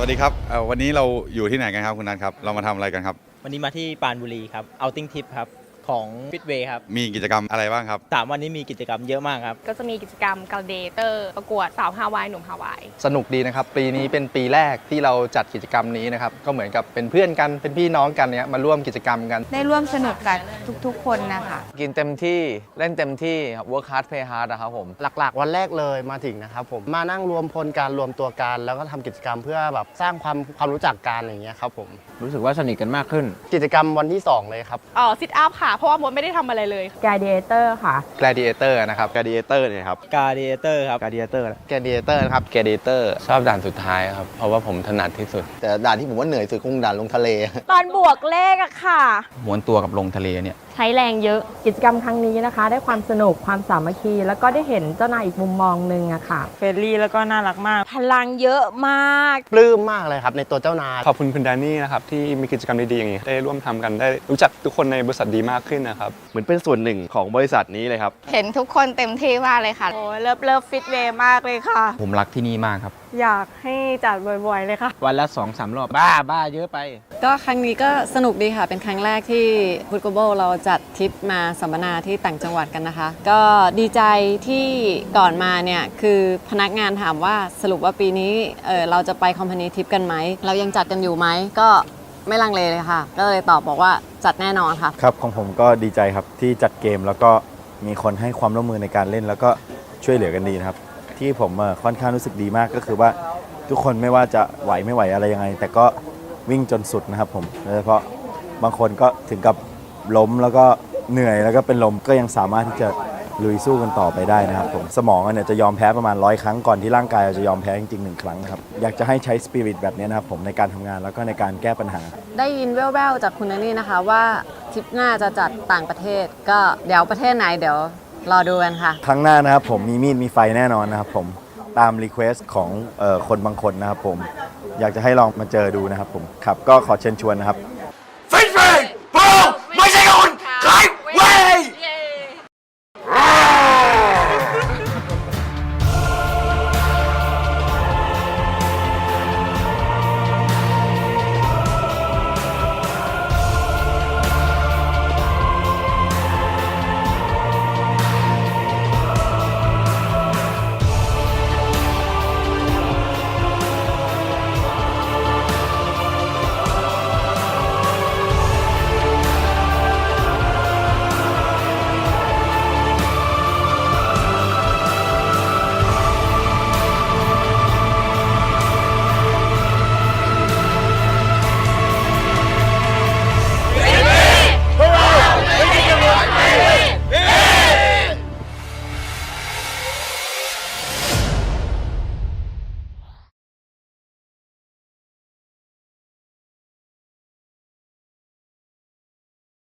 วัสดีครับเอ่อวันนี้เราอยู่ที่ไหนกันครับคุณนัทครับ เรามาทำอะไรกันครับ วันนี้มาที่ปานบุรีครับเอาติ้งทิปครับ ของฟิตเวย์ครับมีกิจกรรมอะไรบ้างครับสามวันนี้มีกิจกรรมเยอะมากครับ ก็จะมีกิจกรรมก a เดเตอร์ประกวดสาวฮาวายหนุ่มฮาวาย สนุกดีนะครับ ปีนี้เป็นปีแรกที่เราจัดกิจกรรมนี้นะครับ ก็เหมือนกับเป็นเพื่อนกันเป็นพี่น้องกันเนี่ยมาร่วมกิจกรรมกัน ได้ร่วมสนุกกับทุกๆ คนนะคะ กินเต็มที่เล่นเต็มที่ work hard play hard นะครับผมหลักๆ วันแรกเลยมาถึงนะครับผมมานั่งรวมพลการรวมตัวกัน แล้วก็ทำกิจกรรมเพื่อแบบสร้างความความรู้จักกันอย่างเงี้ยครับผมรู้สึกว่าสนิทกันมากขึ้น กิจกรรมวันที่ 2 เลยครับอ๋อซิทอัพค่ะเพราะว่ามดไม่ได้ทำอะไรเลย Gladiator ค่ะ Gladiator นะครับ Gladiator เนี่ยครับกาเดเตอร์ครับ Gladiator แกเดเตอร์ครับ g a d i a t o r ชอบด่านสุดท้ายครับ เพราะว่าผมถนัดที่สุด แต่ด่านที่ผมว่าเหนื่อยสุดคงด่านลงทะเล ตอนบวกเลขอะค่ะ ม้วนตัวกับลงทะเลเนี่ยใช้แรงเยอะ กิจกรรมครั้งนี้นะคะ ได้ความสนุกความสามัคคี แล้วก็ได้เห็นเจ้านายอีกมุมมองหนึ่งอะค่ะ เฟรนลี่แล้วก็น่ารักมาก พลังเยอะมาก ปลื้มมากเลยครับในตัวเจ้านาย ขอบคุณคุณแดนนี่นะครับที่มีกิจกรรมดีๆอย่างนี้ได้ร่วมทำกันได้รู้จักทุกคนในบริษัทดีมากขึ้นนะครับ เหมือนเป็นส่วนหนึ่งของบริษัทนี้เลยครับ เห็นทุกคนเต็มที่มากเลยค่ะ โอ้ยเลิฟเลิฟฟิตเวย์มากเลยค่ะ ผมรักที่นี่มากครับ อยากให้จัดบ่อยๆเลยค่ะ วันละสองสามรอบบ้าบ้าเยอะไป ก็ครั้งนี้ก็สนุกดีค่ะ เป็นครั้งแรกที่พุทธโกโบเราจััดทริปมาสัมมนาที่ต่างจังหวัดกันนะคะ ก็ดีใจที่ก่อนมาเนี่ยคือพนักงานถามว่าสรุปว่าปีนี้เออเราจะไปคอมพานีทริปกันไหม เรายังจัดกันอยู่ไหมก็ไม่ลังเลเลยค่ะ ก็เลยตอบบอกว่าจัดแน่นอนค่ะ ครับของผมก็ดีใจครับที่จัดเกมแล้วก็มีคนให้ความร่วมมือในการเล่น แล้วก็ช่วยเหลือกันดีนะครับ ที่ผมเอ่อค่อนข้างรู้สึกดีมากก็คือว่าทุกคนไม่ว่าจะไหวไม่ไหวอะไรยังไง แต่ก็วิ่งจนสุดนะครับผมโดยเฉพาะบางคนก็ถึงกับ ล้มแล้วก็เหนื่อยแล้วก็เป็นลมก็ยังสามารถที่จะลุยสู้กันต่อไปได้นะครับผมสมองเนี่ยจะยอมแพ้ประมาณร้อยครั้งก่อนที่ร่างกายจะยอมแพ้จริงๆหนึ่งครั้งนะครับอยากจะให้ใช้สปิริตแบบนี้นะครับผมในการทำงานแล้วก็ในการแก้ปัญหา ได้ยินแว่วๆจากคุณนันนี่นะคะว่าทริปหน้าจะจัดต่างประเทศ ก็เดี๋ยวประเทศไหนเดี๋ยวรอดูกันค่ะ ครั้งหน้านะครับผมมีมีดมีไฟแน่นอนนะครับผมตามรีเควสของเออคนบางคนนะครับผมอยากจะให้ลองมาเจอดูนะครับผมครับก็ขอเชิญชวนนะครับ